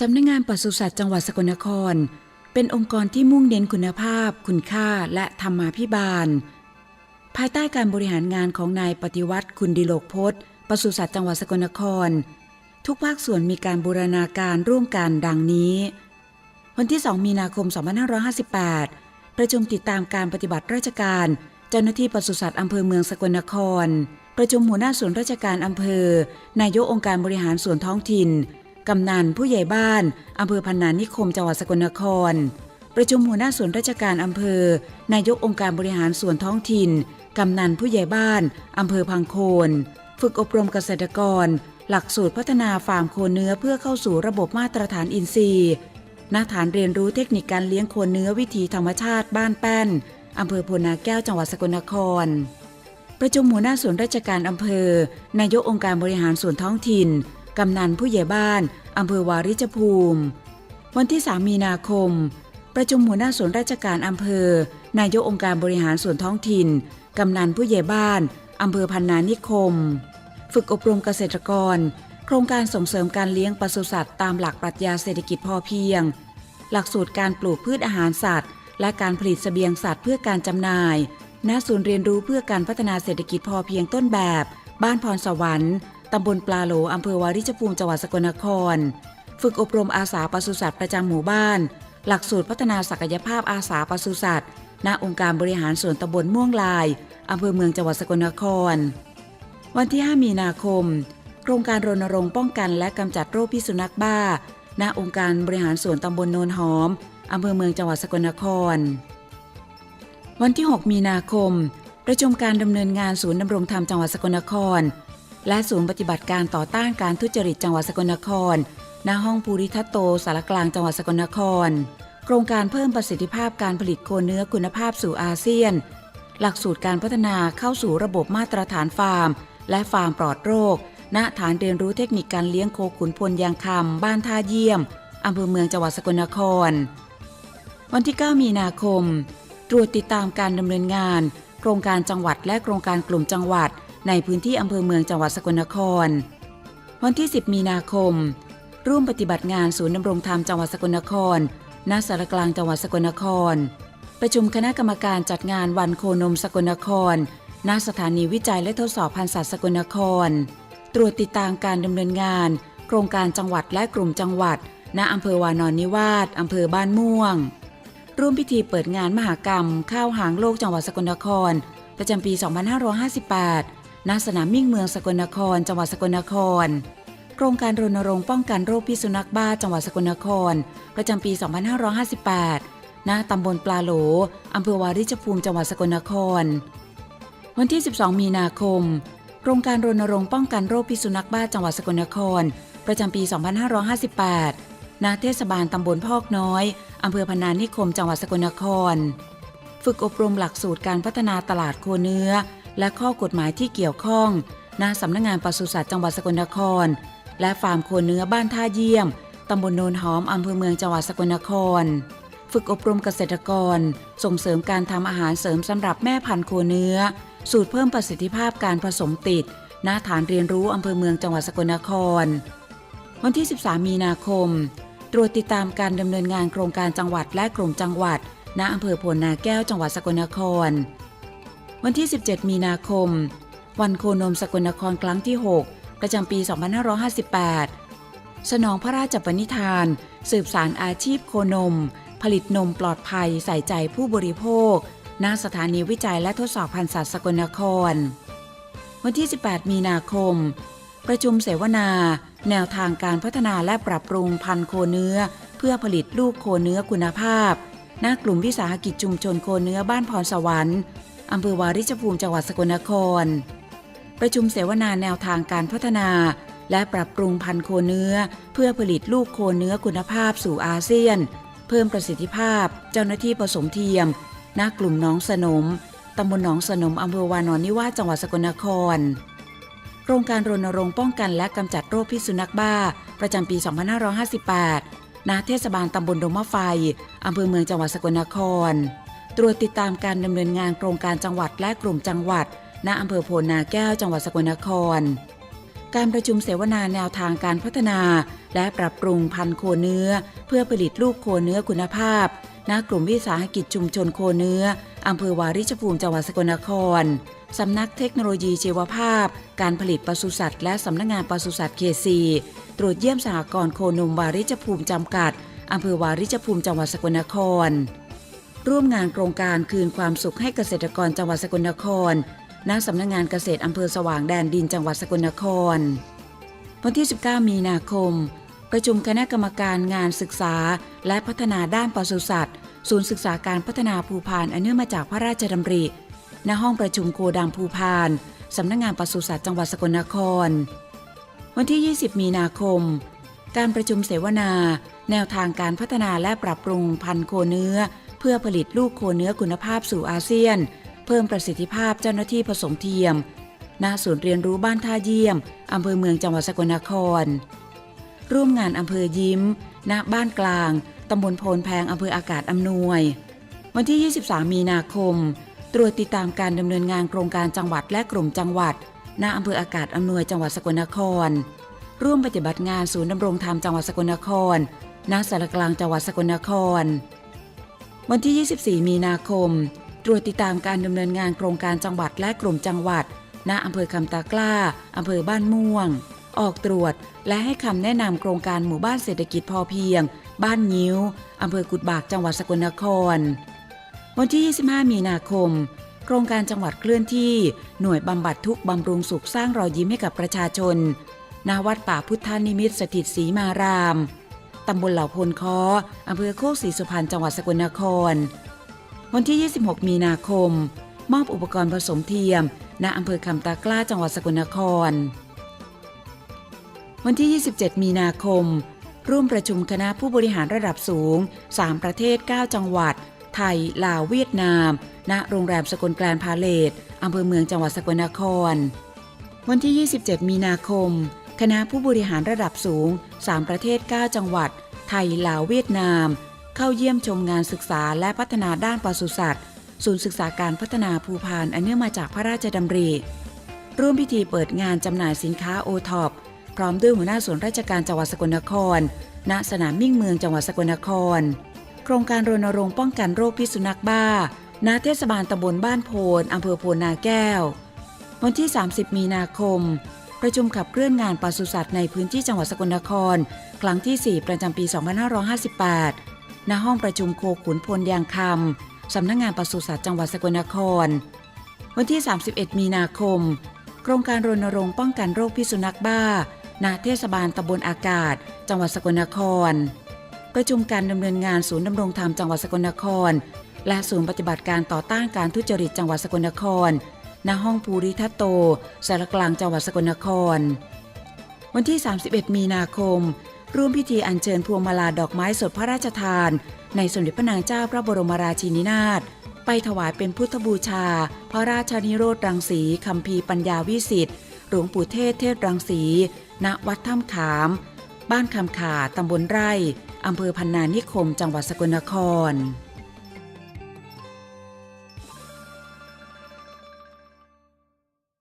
สำนักงงานปศุสัตว์จังหวัดสกลนคร เป็นองค์กรที่มุ่งเน้นคุณภาพ คุณค่าและธรรมาภิบาล ภายใต้การบริหารงานของนายปฏิวัติคุณดิโลกพจน์ปศุสัตว์จังหวัดสกลนคร ทุกภาคส่วนมีการบูรณาการร่วมกันดังนี้ วันที่ 2 มีนาคม 2558 ประชุมติดตามการปฏิบัติราชการ เจ้าหน้าที่ปศุสัตว์อำเภอเมืองสกลนคร ประชุมหัวหน้าส่วนราชการอำเภอ นายกองค์การบริหารส่วนท้องถิ่น กำนันผู้ใหญ่บ้านอำเภอพันนานิคมจังหวัดสกลนคร ประชุมหัวหน้าส่วนราชการอำเภอ นายกองค์การบริหารส่วนท้องถิ่น กำนันผู้ใหญ่บ้านอำเภอพังโคน ฝึกอบรมเกษตรกร หลักสูตรพัฒนาฟาร์มโคเนื้อเพื่อเข้าสู่ระบบมาตรฐานอินทรีย์ณฐานเรียนรู้เทคนิคการเลี้ยงโคเนื้อวิถีธรรมชาติบ้านแป้นอำเภอโพนาแก้วจังหวัดสกลนคร ประชุมหัวหน้าส่วนราชการอำเภอ นายกองค์การบริหารส่วนท้องถิ่น กำนันผู้ใหญ่บ้านอำเภอวาริจภูมิ วันที่ 3 มีนาคม ประชุมหัวหน้าส่วนราชการอำเภอ นายกองค์การบริหารส่วนท้องถิ่น กำนันผู้ใหญ่บ้านอำเภอพันนานิคม ฝึกอบรมเกษตรกร โครงการส่งเสริมการเลี้ยงปศุสัตว์ตามหลักปรัชญาเศรษฐกิจพอเพียง หลักสูตรการปลูกพืชอาหารสัตว์ และการผลิตเสบียงสัตว์เพื่อการจำหน่ายณศูนย์เรียนรู้เพื่อการพัฒนาเศรษฐกิจพอเพียงต้นแบบ บ้านพรสวรรค์ ตำบลปลาโหลอำเภอวาริชภูมิจังหวัดสกลนคร ฝึกอบรมอาสาปศุสัตว์ประจำหมู่บ้าน หลักสูตรพัฒนาศักยภาพอาสาปศุสัตว์ณองค์การบริหารส่วนตำบลม่วงลายอำเภอเมืองจังหวัดสกลนคร วันที่ 5 มีนาคม โครงการรณรงค์ป้องกันและกำจัดโรคพิษสุนัขบ้า ณองค์การบริหารส่วนตำบลโนนหอมอำเภอเมืองจังหวัดสกลนคร วันที่ 6 มีนาคม ประชุมการดำเนินงานศูนย์ดำรงธรรมจังหวัดสกลนคร และศูนย์ปฏิบัติการต่อต้านการทุจริตจังหวัดสกลนคร ณ ห้องภูริทัตโตสารกลางจังหวัดสกลนคร โครงการเพิ่มประสิทธิภาพการผลิตโคเนื้อคุณภาพสู่อาเซียน หลักสูตรการพัฒนาเข้าสู่ระบบมาตรฐานฟาร์ม และฟาร์มปลอดโรค ณ ฐานเรียนรู้เทคนิคการเลี้ยงโคขุนพลยางคำบ้านท่าเยี่ยมอำเภอเมืองจังหวัดสกลนคร วันที่ 9 มีนาคม ตรวจติดตามการดำเนินงาน โครงการจังหวัดและโครงการกลุ่มจังหวัด ในพื้นที่อำเภอเมืองจังหวัดสกลนคร วันที่ 10 มีนาคม ร่วมปฏิบัติงานศูนย์ดำรงธรรมจังหวัดสกลนครณสารกลางจังหวัดสกลนคร ประชุมคณะกรรมการจัดงานวันโคนมสกลนครณสถานีวิจัยและทดสอบพันธุ์สัตว์สกลนคร ตรวจติดตามการดำเนินงาน โครงการจังหวัดและกลุ่มจังหวัด ณอำเภอวานอนนิวาสอำเภอบ้านม่วง ร่วมพิธีเปิดงานมหากรรม ข้าวหางโลกจังหวัดสกลนคร ประจำปี 2558 ณสนามมิ่งเมืองสกลนคร จังหวัดสกลนคร โครงการรณรงค์ป้องกันโรคพิษสุนัขบ้าจังหวัดสกลนคร ประจำปี 2558 ณ ตำบลปลาโหล อำเภอวาริชภูมิ จังหวัดสกลนคร วันที่ 12 มีนาคม โครงการรณรงค์ป้องกันโรคพิษสุนัขบ้าจังหวัดสกลนคร ประจำปี 2558 ณ เทศบาลตำบลพอกน้อย อำเภอพนานิคม จังหวัดสกลนคร ฝึกอบรมหลักสูตรการพัฒนาตลาดโคเนื้อ และข้อกฎหมายที่เกี่ยวข้องณสำนักงงานปศุสัตว์จังหวัดสกลนคร และฟาร์มโคเนื้อบ้านท่าเยี่ยมตำบลโนนหอมอำเภอเมืองจังหวัดสกลนคร ฝึกอบรมเกษตรกร ส่งเสริมการทำอาหารเสริมสำหรับแม่พันธุ์โคเนื้อ สูตรเพิ่มประสิทธิภาพการผสมติดณฐานเรียนรู้อำเภอเมืองจังหวัดสกลนคร วันที่ 13 มีนาคม ตรวจติดตามการดำเนินงานโครงการจังหวัดและกลุ่มจังหวัด ณอำเภอโพนนาแก้วจังหวัดสกลนคร วันที่ 17 มีนาคม วันโคนมสกลนครครั้งที่ 6 ประจำปี 2558 สนองพระราชปณิธาน สืบสารอาชีพโคนม ผลิตนมปลอดภัยใส่ใจผู้บริโภคณสถานีวิจัยและทดสอบพันธุ์สัตว์สกลนคร วันที่ 18 มีนาคม ประชุมเสวนา แนวทางการพัฒนาและปรับปรุงพันธุ์โคเนื้อ เพื่อผลิตลูกโคเนื้อคุณภาพ ณ กลุ่มวิสาหกิจชุมชนโคเนื้อบ้านพรสวรรค์ อำเภอวาริชภูมิจังหวัดสกลนคร ประชุมเสวนาแนวทางการพัฒนา และปรับปรุงพันธุ์โคเนื้อ เพื่อผลิตลูกโคเนื้อคุณภาพสู่อาเซียน เพิ่มประสิทธิภาพ เจ้าหน้าที่ผสมเทียมณกลุ่มน้องสนมตำบลหนองสนมอำเภอวานอนนิวาสจังหวัดสกลนคร โครงการรณรงค์ป้องกันและกำจัดโรคพิษสุนัขบ้า ประจำปี 2558ณเทศบาลตำบลดงมะไฟอำเภอเมืองจังหวัดสกลนคร ตรวจติดตามการดำเนินงานโครงการจังหวัดและกลุ่มจังหวัด ณอำเภอโพนาแก้วจังหวัดสกลนคร การประชุมเสวนาแนวทางการพัฒนา และปรับปรุงพันธุ์โคเนื้อ เพื่อผลิตลูกโคเนื้อคุณภาพ ณกลุ่มวิสาหกิจชุมชนโคเนื้ออำเภอวาริชภูมิจังหวัดสกลนครสำนักเทคโนโลยีชีวภาพ การผลิตปศุสัตว์และสำนักงานปศุสัตว์เขตสีตรวจเยี่ยมสหกรณ์โคนมวาริชภูมิจำกัดอำเภอวาริชภูมิจังหวัดสกลนคร ร่วมงานโครงการคืนความสุขให้เกษตรกรจังหวัดสกลนคร ณ สำนักงานเกษตรอำเภอสว่างแดนดินจังหวัดสกลนคร วันที่ 19 มีนาคม ประชุมคณะกรรมการงานศึกษา และพัฒนาด้านปศุสัตว์ ศูนย์ศึกษาการพัฒนาภูพานอันเนื่องมาจากพระราชดำริ ณ ห้องประชุมโกดังภูพาน สำนักงานปศุสัตว์จังหวัดสกลนคร วันที่ 20 มีนาคม การประชุมเสวนา แนวทางการพัฒนาและปรับปรุงพันธุ์โคเนื้อ เพื่อผลิตลูกโคเนื้อคุณภาพสู่อาเซียน เพิ่มประสิทธิภาพเจ้าหน้าที่ผสมเทียมณศูนย์เรียนรู้บ้านท่าเยี่ยม อำเภอเมืองจังหวัดสกลนคร ร่วมงานอำเภอยิ้ม ณ บ้านกลาง ตำบลโพนแพง อำเภออากาศอำนวย วันที่ 23 มีนาคม ตรวจติดตามการดำเนินงานโครงการจังหวัดและกลุ่มจังหวัด ณ อำเภออากาศอำนวย จังหวัดสกลนคร ร่วมปฏิบัติงานศูนย์ดำรงธรรมจังหวัดสกลนคร ณ สารกลางจังหวัดสกลนคร วันที่ 24 มีนาคม ตรวจติดตามการดำเนินงานโครงการจังหวัดและกลุ่มจังหวัด ณอำเภอคำตากล้าอำเภอบ้านม่วง ออกตรวจและให้คำแนะนำโครงการหมู่บ้านเศรษฐกิจพอเพียง บ้านยิ้วอำเภอกุดบากจังหวัดสกลนคร วันที่ 25 มีนาคม โครงการจังหวัดเคลื่อนที่ หน่วยบำบัดทุกบำรุงสุขสร้างรอยยิ้มให้กับประชาชนณวัดป่าพุทธานิมิตรสถิตศรีมาราม ตำบลเหล่าพลคออำเภอโคกศรีสุพรรณจังหวัดสกลนคร วันที่ 26 มีนาคม มอบอุปกรณ์ผสมเทียม ณอำเภอคำตากล้าจังหวัดสกลนคร วันที่ 27 มีนาคม ร่วมประชุมคณะผู้บริหารระดับสูง 3 ประเทศ 9 จังหวัด ไทย ลาว เวียดนาม ณ โรงแรมสกลแกลนพาเลตอำเภอเมืองจังหวัดสกลนคร วันที่ 27 มีนาคม คณะผู้บริหารระดับสูง 3 ประเทศ 9 จังหวัด ไทย ลาว เวียดนาม เข้าเยี่ยมชมงานศึกษาและพัฒนาด้านปศุสัตว์ศูนย์ศึกษาการพัฒนาภูพานอันเนื่องมาจากพระราชดำริร่วมพิธีเปิดงานจำหน่ายสินค้าโอท็อปพร้อมด้วยหัวหน้าส่วนราชการจังหวัดสกลนคร ณ สนามมิ่งเมืองจังหวัดสกลนคร โครงการรณรงค์ป้องกันโรคพิษสุนัขบ้า ณ เทศบาลตำบลบ้านโพนอำเภอโพนนาแก้ว วันที่ 30 มีนาคม ประชุมขับเคลื่อนงานปศุสัตว์ในพื้นที่จังหวัดสกลนคร ครั้งที่ 4 ประจำปี 2558 ณ ห้องประชุมโคขุนพลยางคำ สำนักงงานปศุสัตว์จังหวัดสกลนคร วันที่ 31 มีนาคม โครงการรณรงค์ป้องกันโรคพิษสุนัขบ้า ณ เทศบาลตำบลอากาศ จังหวัดสกลนคร ประชุมการดำเนินงานศูนย์ดำรงธรรมจังหวัดสกลนคร และศูนย์ปฏิบัติการต่อต้านการทุจริตจังหวัดสกลนคร ณห้องภูริทัตโต สารกลางจังหวัดสกลนคร วันที่ 31 มีนาคม ร่วมพิธีอัญเชิญพวงมาลาดอกไม้สดพระราชทาน ในสมเด็จพระนางเจ้าพระบรมราชินีนาถไปถวายเป็นพุทธบูชา พระราชนิโรธรังสีคัมภีปัญญาวิสิทธิ์หลวงปู่เทศเทศรังสี ณ วัดถ้ำขาม บ้านคำขาตำบลไร่อำเภอพันนานิคม จังหวัดสกลนคร